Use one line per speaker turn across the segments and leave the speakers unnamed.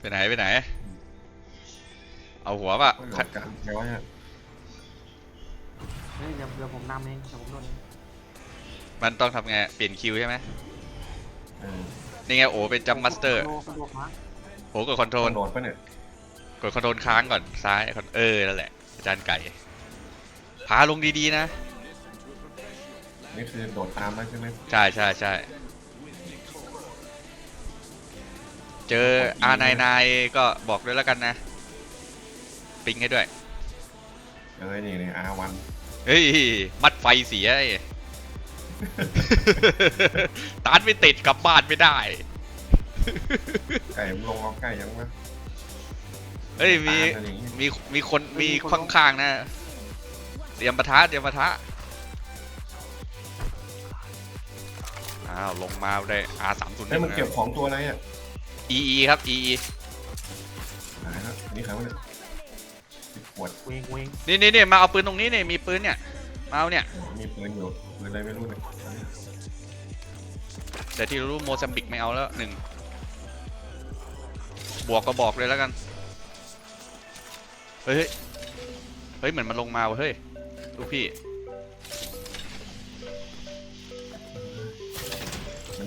ไปไหนไปไหน เอาหัวปะ
ไม่หลบกันแค่ว่าเนี่ย
เฮ้ยเดี๋ยวเดี๋ยวผมนำเองเดี๋ยวผมโดนเอง
มันต้องทำไงเปลี่ยนคิวใช่ไหม
เออ
นี่ไงโอเป็นจัมมัสเตอร์
โดนโดนมา
โอกดคอนโทรล
โดดปะเนี่ย
กดคอนโทรลค้างก่อนซ้ายเออนั่นแหละอาจารย์ไก่ พาลงดีๆนะ
นี่คือโดดตามแล้วใช่ไหม
ใช่ใช่ใช่ เจออาไนนายก็บอกด้วยแล้วกันนะ ปิงให้ด้วย
เออนี่นี่อาวัน
เฮ้ย มัดไฟเสียไอ้ ตานไม่ติดกลับบ้านไม่ได้
ไก่มันลงเอาไก่ยังวะ
เฮ้ยมี
ตาอะไรอย่างงี้
มีมีคนมีข้างๆนะ เตรียมปะทะเตรียมปะทะอ้าวลงมาได้ R 3 0
เฮ้ยมันเก็บของตัวอะไรอะ
EE ครับ EE
หายแล้วนี่ใครวะเนี่ยสิบขวด
เวงเวง
นี่นี่นี่มาเอาปืนตรงนี้นี่มีปืนเนี่ยมาเอาเนี่ย
โอ้มีปืนอยู่ปืนอะไรไม่รู้เนี่ย
แต่ที่รู้โมซัมบิกไม่เอาแล้วหนึ่งบวกก็บอกเลยแล้วกันเฮ้ยเฮ้ยเฮ้ยเหมือนมันลงมาว่ะเฮ้ยลูกพี่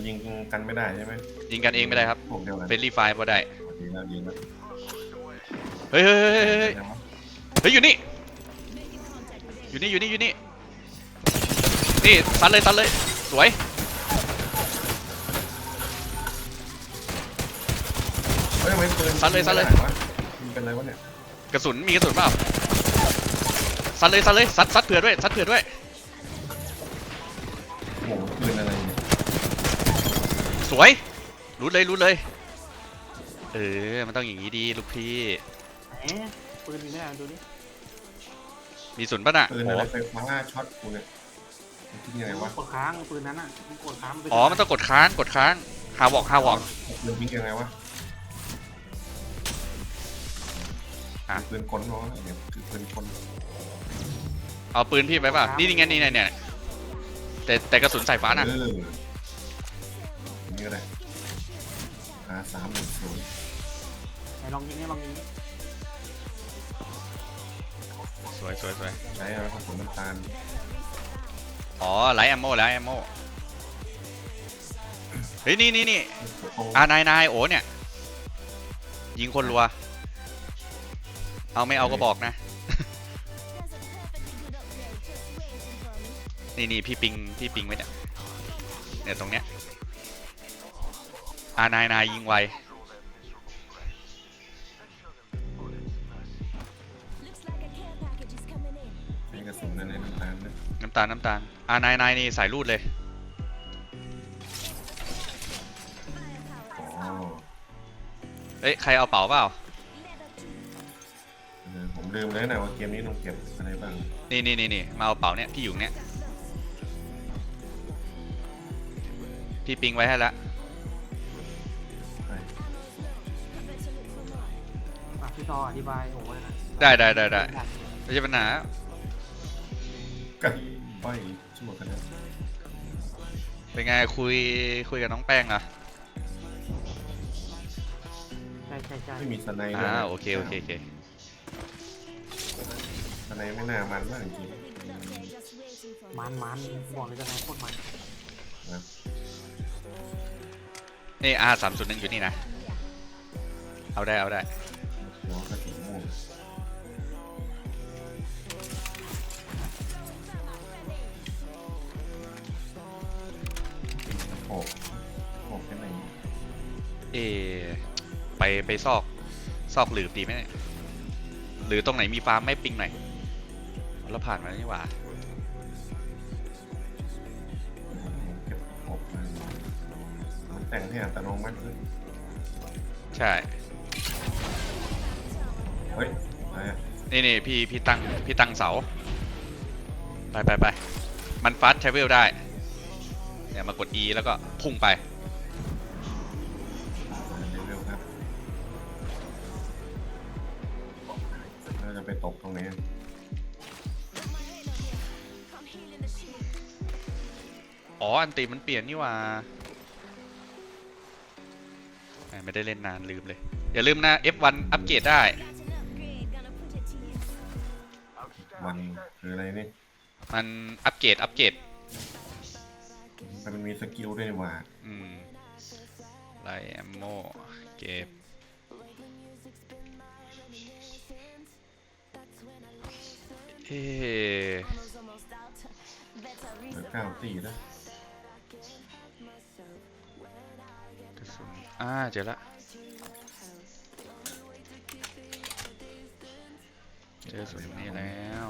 ยิงกันไม่ได้ใช่ไหม
ยิงกันเองไม่ได้ครับ
พวกเดียวกัน
เฟรนลี่ไฟพอได้
ดีแล้วดีแล้ว
เฮ้ยเฮ้ยเฮ้ยเฮ้ยเฮ้ย
ยังวะ
เฮ้ยอยู่นี่ อยู่นี่อยู่นี่อยู่นี่ นี่ซัดเลยซัดเลย สวย
เฮ้ยทำไมปืน
ซัดเลยซัดเลย
วะมันเป็นอะไรวะเนี่ย
กระสุนมีกระสุนเปล่าซัดเลยซัดเลยซัดซัดเผื่อด้วยซัดเผื่อด้วย สวยรู้เลยรู้เลย เออ มันต้องอย่างนี้ดีลูกพี่
แหมปืนมีไหมอะดูดิ
มีสุนป่ะน่ะ
ปืน
โอ้
อะไรไฟฟ้าช็อตกูเนี่ยมันทิ้งยังไงวะ
กดค้างปืนนั้นอะมันกดค้างไป
อ๋อ มันต้องกดค้างกดค้างฮาวอกฮาวอก
ปืนทิ้งยังไงวะ
อะ
ปืนกลเนาะเนี่ยคือปืนกล
เอาปืนพี่ไปป่ะ นี่นี่ไงนี่ไงเนี่ย แต่แต่กระสุนสายฟ้าน่ะ
เออ นี่ก็ได้อาสามหนึ่งศูนย์
ไหนลองยิงนี่ลองยิงนี่
สวยสวยสวย
ใช้อะไรผสมน้ำตาล
อ๋อไลท์แอมโม่ไลท์แอมโม่เฮ้ยนี่นี่นี่
โอ้
อานายนายโอเนี่ย ยิงคนรัว เอาไม่เอาก็บอกนะ นี่นี่พี่ปิงพี่ปิงไว้เนี่ยเนี่ยตรงเนี้ย อานายนายยิงไว
นี่กระสุนอะไรน้ำตาลนะ
น้ำตาลน้ำตาลอานายนายนี่สายรูดเลย
อ๋อ
เอ้ยใครเอาเป๋าเปล่า
เออผมลืมเลยนะว่าเกมนี้ต้องเก็บอะไรบ้าง
นี่นี่นี่นี่มาเอาเป๋าเนี่ยพี่อยู่เนี่ย พี่ปิงไว้ให้ละ
พี่ต่ออธิบายโอ้ยนะ
ได้ได้ได้ได้ไม่ใช่ปัญหา
กันไปชั่วโมงกันนะ
เป็นไงคุยคุยกับน้องแป้งเหรอะ
ใช่ใช่ใช่
ไม่มีสไนด์ด้วย
อ่า
นะ
โอเคโอเคโอเค
สไนด์ไม่น่ามันมากจริง
มันมันบอกเลยจะไหนโคตรมัน
ๆนะ
นี่ R สามศูนย์หนึ่งอยู่นี่นะ เอาได้เอาได้
หัวกระสุนม่วงโอ้โหเป็นไหน
เออไปไปซอก ซอกหลืบดีไหมเนี่ยหรือตรงไหนมีฟาร์มไม่ปิงหน่อยเราผ่านมาแล้วนี่หว่า
เก็บหกมันมันแต่งให้อัตโนมัติขึ้น
ใช่
เฮ้ยอะไรอะ
นี่นี่พี่พี่ตั้งพี่ตั้งเสา ไปไปไปมันฟาสทรเวลได้เนี่ยมากด E แล้วก็พุ่งไป
เร็วๆครับเราจะไปตกตรงไหนอะ
อ๋อ อันตีมันเปลี่ยนนี่หว่าไม่ได้เล่นนานลืมเลย อย่าลืมนะ F1 อัปเกรดได้
มันคืออะไรนี่
มันอัปเกรดอัปเกรด
แต่มันมีสกิลด้วยนี่หว่า
อืมไลแอมโมเก็บเอ๊ะ
เหลือเก้าตีแล้ว
กระสุนอ่าเจอละ เจอสุนนี่แล้ว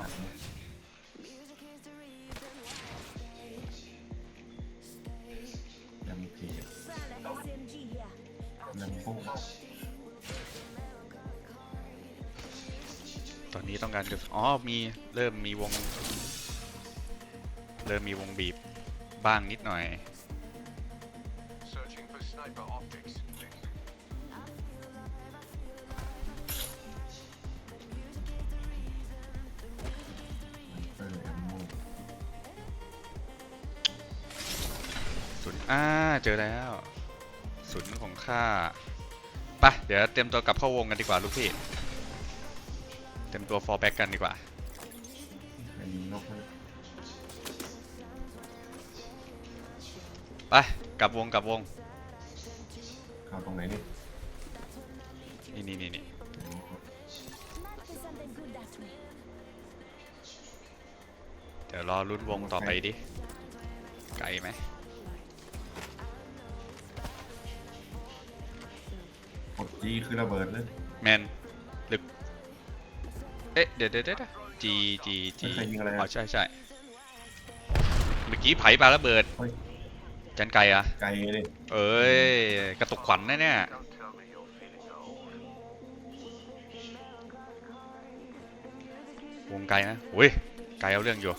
ยำเพจยำโป้ง
ตอนนี้ต้องการกระอ๋อ มีเริ่มมีวง เริ่มมีวงบีบบ้างนิดหน่อย
Searching for sniper optics.
อ่า
เจอแล้ว ศูนย์ของข้าไปะเดี๋ยวเตรียมตัวกลับเข้าวงกันดีกว่าลูกพี่ เตรียมตัว fall back กันดีกว่า
ไอ้ยิงนกมัน
ไปกลับวงกลับวง
เข้าตรงไหนนี่
นี่นี่นี่นี่เดี๋ยวรอลุ้นวงต่อไปดิ ไกลไหม
ดจีคือระเบิดเลย
แมนลึก เอ๊ะ เดี๋ยวเดี๋ยวเดี๋ยวจีจีจี
ใครยิงอะไร
อ๋อ
อะ
ใช่ใช่เมื่อกี้ไผ่ปลาระเบิด
เฮ้ย
จันไก่อะ
ไกลเลย
เอ้ย กระตุกขวัญนะเนี่ย
Don't tell me you're feeling old.
วงไกลนะอุ้ย ไกลเอาเรื่องอยู่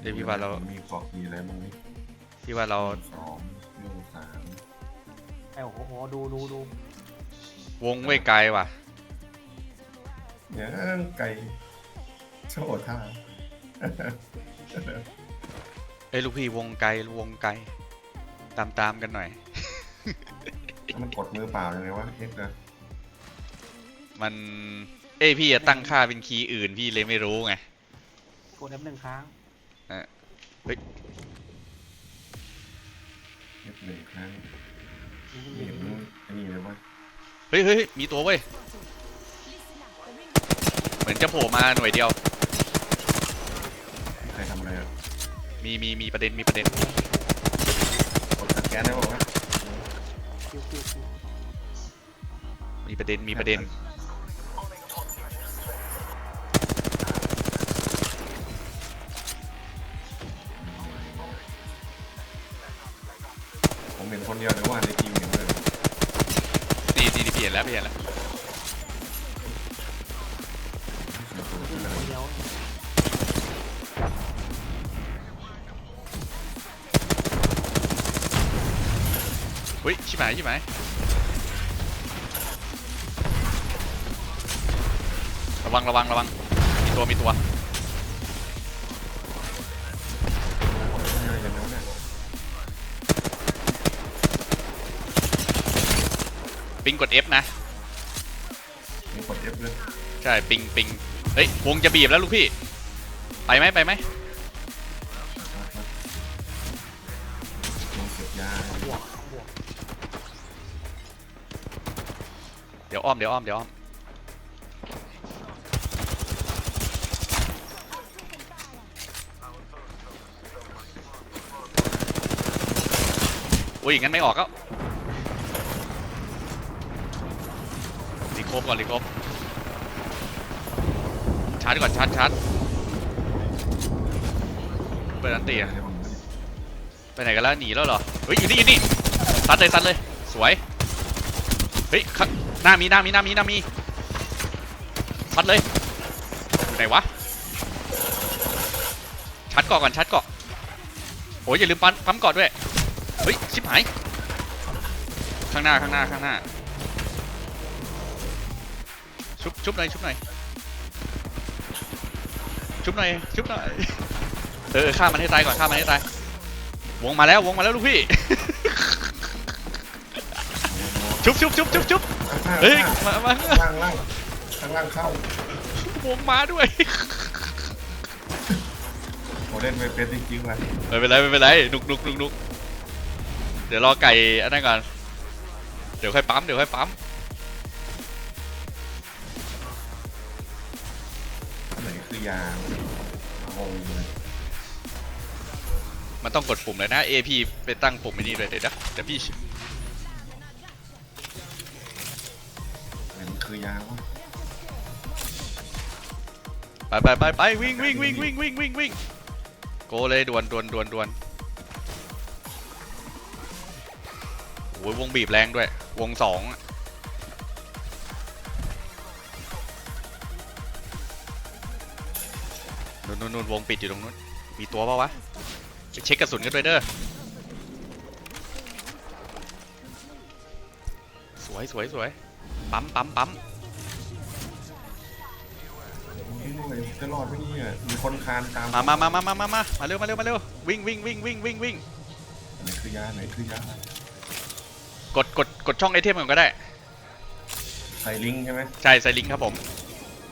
เดี๋ยวพี่ว่าเรา
มีเกาะกีอะไรบ้างนี่
พี่ว่าเรา
สองหนึ่งสาม
ไอ้โอ้โหดูดูดู
วงไม่ไกลว่ะ
เนี่ยไก่โชว์ท่า
เอ้ยลูกพี่วงไกลวงไกล ตามตามๆกันหน่อย
แล้วมันกดมือเปล่ายังไงวะเอ็กซ์นะ
มัน เอ้ยพี่จะตั้งค่าเป็นคีย์อื่นพี่เลยไม่รู้ไง
กด F หนึ่งครั้ง
เอ็กซ์ หนึ่งครั้ง
ยิง
นี่
ยิง
มันอันนี้เลยวะ
เฮ้ยเฮ้ยเฮ้ยมีตัวเว้ย เหมือนจะโผล่มาหน่วยเดียว
ใครทำอะไรอะ
มีมีมีประเด็นมีประเด็น
กดสแกนได้ป่าวะ
คิวคิวคิว
มีประเด็นมีประเด็น ลี่ยนแล้วเปลี่ยนแล้ว
เสียตัว
ยิ
ขึ้
ง
นเล
คน
ย
เดียว
เฮ้ยชิบหายชิบหายระวังระวังระวังมีตัวมีตัว ปิงกด F นะ
มีกด F เลย
ใช่ ปิงปิงเฮ้ย วงจะบีบแล้วลูกพี่ ไปไหมไปไหม
ลงเก็บยา
บวกบวก
เดี๋ยวอ้อมเดี๋ยวอ้อมเดี๋ยวอ้อม อุ้ยงั้นไม่ออกแบก่อนรีโคบชาร์จก่อนชาร์จชาร์จเปิดอันตีอะ
ให้ผมดูดิ
ไปไหนกันแล้วหนีแล้วเหรอเฮ้ยอยู่นี่อยู่นี่ซัดเลยซัดเลยสวยเฮ้ยข้างหน้ามีหน้ามีหน้ามีหน้ามีซัดเลยอยู่ไหนวะชัดเกาะก่อนชัดเกาะโอ้ยอย่าลืมปั๊มปั๊มเกาะด้วยเฮ้ยชิบหายข้างหน้าข้างหน้าข้างหน้า ชุบชุบหน่อยชุบหน่อยชุบหน่อยชุบหน่อยเออฆ่ามันให้ตายก่อนฆ่ามันให้ตายวงมาแล้ววงมาแล้วลูกพี่ ชุบชุบชุบชุบชุบ
ข้างๆ
เฮ้ย
ข้าง
มามา
ๆล่างล่างข้างล่างเข้าว
งมาด้วย
โมเล่นไปเป็นจริงๆเลย
ไม่เป็นไรไม่เป็นไรนุกนุกนุกนุกเดี๋ยวรอไก่อันนั้นก่อนเดี๋ยวค่อยปั๊มเดี๋ยวค่อยปั๊ม
ยางงเลย
มันต้องกดปุ่มเลยนะ AP ไปตั้งปุ่มไอ้นี่เลยเดี๋ยวนะเดี๋ยวพี่
อันไหนคือยางวะ
ไปไปไปไปวิ่งวิ่งวิ่งวิ่งวิ่งวิ่งวิ่งโกเลยด่วนด่วนด่วนด่วนโอ้ยวงบีบแรงด้วย วงสองอะ นู่นนู่นนู่นวงปิดอยู่ตรงนู้น มีตัวเปล่าวะไปเช็คกระสุนกันด้วยเด้อ สวยสวยสวย ปั๊มปั๊มปั๊ม
นี่เลยจะรอดไหมเนี่ยมีคนคานตาม
มามามามามามามามาเร็วมาเร็วมาเร็ววิ่งวิ่งวิ่งวิ่งวิ่งวิ่ง
อันไหนคือยาอันไหนคือยาก
ดกดกดช่องไอเทมก่อนก็ได้
ใส่ลิงก์ใช่ไหม
ใช่ใส่ลิงก์ครับผม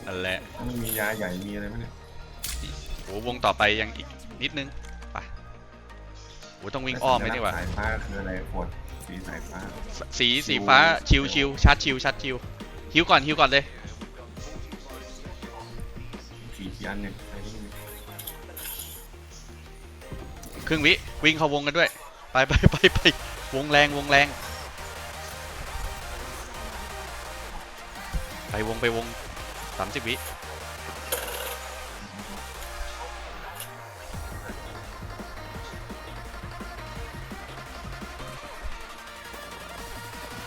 นั่นแหละ
มันมียาใหญ่มีอะไรไหมเนี่ย
โอ้วงต่อไปยังอีกนิดนึงไปโอ้ต้องวิ่งอ้อมไหมนี่หวะ
สายฟ้าคืออะไรขวดสีสายฟ้า
สสีสีฟ้าชิวชิวชาร์จชิวชาร์จชิวฮิวก่อนฮิวก่อนเลย
ขี่กี่อันเนี่ยใส่ลิงก์
ครึ่งวิวิ่งเข้าวงกันด้วย ไปไปไปไปวงแรงวงแรง ไปวงไปวงสามสิบวิ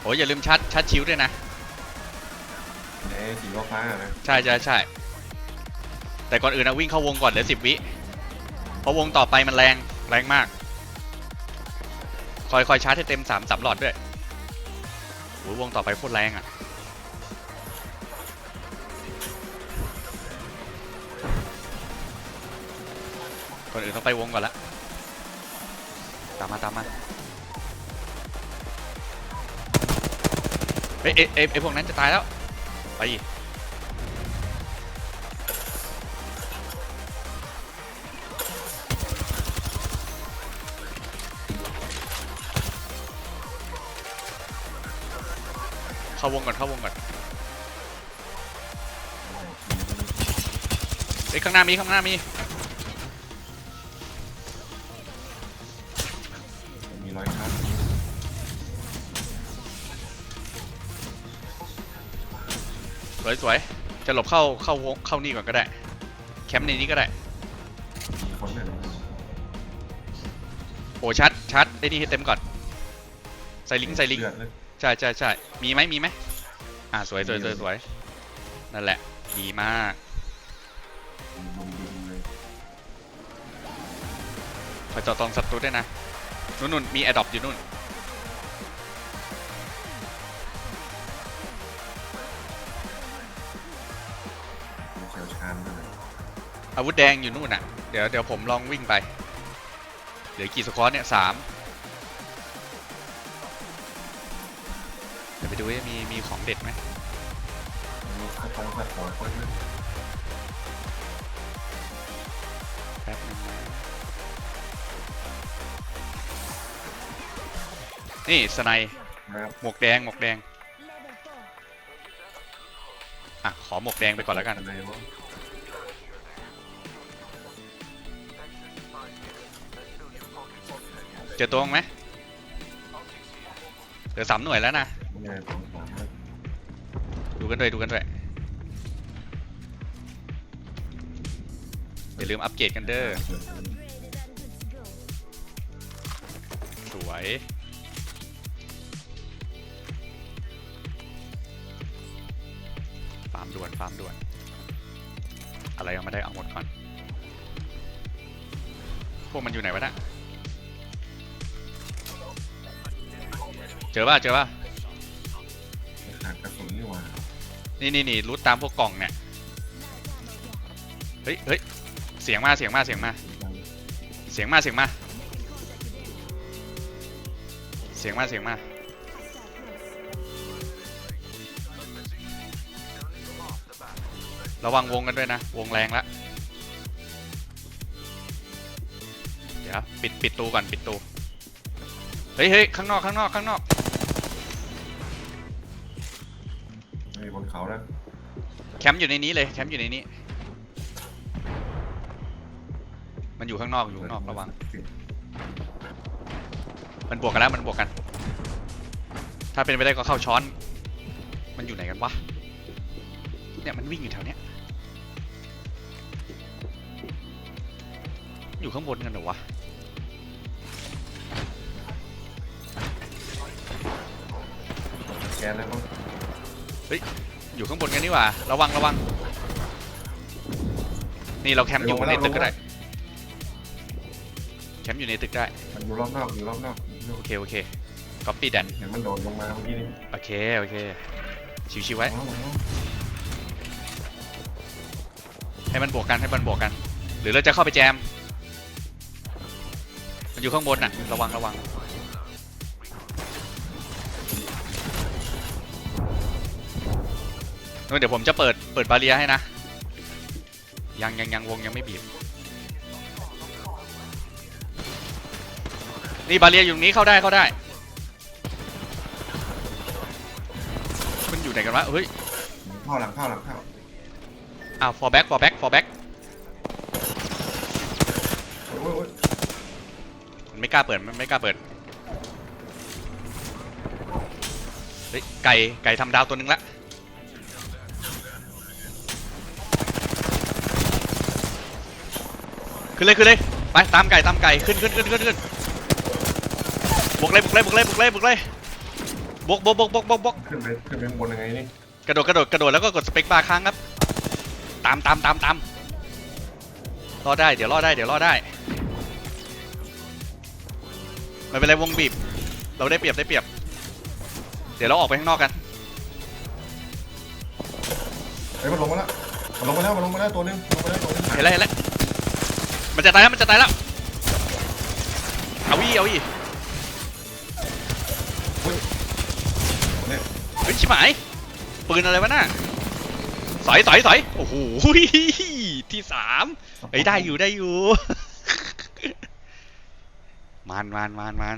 โอ้ยอย่าลืมชาร์จชาร์จชิวด้วยนะ
เอ๊ะสีฟ้าๆอะนะ
ใช่ใช่ใช่แต่ก่อนอื่นนะวิ่งเข้าวงก่อนเหลือสิบวิเพราะวงต่อไปมันแรงแรงมาก คอยคอยชาร์จให้เต็มสามสามหลอดด้วยโอ้ยวงต่อไปโคตรแรงอะคนอื่นต้องไปวงก่อนละตามมาตามมา เฮ้ยเอ้ยเอ้ยเอ้ยพวกนั้นจะตายแล้ว ไปเข้าวงก่อนเข้าวงก่อนเอ้ยข้างหน้ามีข้างหน้ามี วยสวยจะหลบเข้าเข้าวงเข้านี่ก่อนก็ได้ แคมป์ในนี้ก็ได้
มีคนเนี่ย
โอ้ชัดชัดไอ้นี่ให้เต็มก่อน ใส่ลิงก์ใส่ลิงก์
เลือดเลย
ใช่ใช่ใช่มีไหมมีไหมอ่าสวยสวยสวยสวยนั่นแหละ ดีมาก
ลงดินเลย
คอยเจาะตองศัตรูด้วยนะนู่นนู่นมีแอดดอปอยู่นู่น อาวุธแดงอยู่นู่นน่ะ เดี๋ยวเดี๋ยวผมลองวิ่งไป เหลือกี่สควอตเนี่ยสามเดี๋ยวไปดูว่ามีมีของเด็ดไหม
มีข้าวต้มข้าวของคนนึง
แป๊บนึงนะนี่สไนหมวกแดงหมวกแดง อะ ขอหมวกแดงไปก่อนแล้วกัน เจอตัวมั้งไหมเหลือสามหน่วยแล้วนะ
ไม่ไงผมผมว่า
ดูกันด้วยดูกันด้วยอย่าลืมอัปเกรดกันเด้อสวยฟาร์มด่วนฟาร์มด่วน อะไรยังไม่ได้เอาหมดก่อน พวกมันอยู่ไหนวะเนะ เจอป่ะเจอป่ะ
ขาดกระสุนนี่หว่า
นี่นี่นี่รูทตามพวกกล่องเนี่ยเฮ้ยเฮ้ยเสียงมาเสียงมาเสียงมา เสียงมาเสียงมาสียงมาเสียงมาระวังวงกันด้วยนะ วงแรงละเดี๋ยวปิดปิดตูก่อนปิดตูเฮ้ยเฮ้ยข้างนอกข้างนอกข้างนอก มป์อยู่ในนี้เลยแคมป์อยู่ในนี้ มันอยู่ข้างนอกอยู่ข้างนอกระวัง มันบวกกันแล้วมันบวกกัน ถ้าเป็นไปได้ก็เข้าช้อน มันอยู่ไหนกันวะ เนี่ยมันวิ่งอยู่แถวเนี้ย อยู่ข้างบนกันเหรอวะ
แกนแล้วมั้ง
อยู่ข้างบนกันนี่หว่า ระวังระวัง นี่เราแคมป์อยู่ในตึกก็ได้ แคมป์อยู่ในตึกได้
มันอยู่รอบนอกอยู่รอบนอก
โอเคโอเค copy that
เห็นมันโดดลงมาเมื่อกี้นี่
โอเคโอเค ชิวๆไว้
อ๋ออ๋อ
ให้มันบวกกันให้มันบวกกัน หรือเราจะเข้าไปแจม มันอยู่ข้างบนน่ะ ระวังระวัง เดี๋ยวผมจะเปิดเปิดบาเรียให้นะ ยังยังยังวงยังไม่บีบ นี่บาเรียอยู่ตรงนี้เข้าได้เข้าได้ มันอยู่ไหนกันวะเฮ้ย
เข้าหลังเข้าหลังเข้า
อ้าว for back for back for back
โอ้ยโอ้ย
มันไม่กล้าเปิดมันไม่กล้าเปิด เฮ้ยไก่ไก่ทำดาวตัวหนึ่งละ ขึ้นเลยขึ้นเลยไปตามไก่ตามไก่ขึ้นขึ้นขึ้นขึ้นขึ้นบวกเลยบวกเลยบวกเลยบวกเลยบวกเลยบวกบวกบวกบวกบวกบวก
ขึ้นไปขึ้นไปข้างบนยังไงนี่
กระโดดกระโดดกระโดดแล้วก็กดสเปคบาร์ค้างครับตามตามตามตามรอดได้เดี๋ยวรอดได้เดี๋ยวรอดได้ไม่เป็นไรวงบีบ เราได้เปรียบได้เปรียบ เดี๋ยวเราออกไปข้างนอกกัน
เฮ้ยมันลงมาแล้วมันลงมาแล้วมันลงมาแล้วตัวหนึงลงมาแล้วตัวหนึง
เห็นแล้วเห็นแล้วมัน จะตายแล้วมันจะตายแล้วเอาอีเอาอี
เนี่ย
เฮ้ยชิบหายปืนอะไรวะน่ะสอยสอยสอยโอ้โหที่สามเฮ้ยได้อยู่ได้อยู่ มันมันมันมัน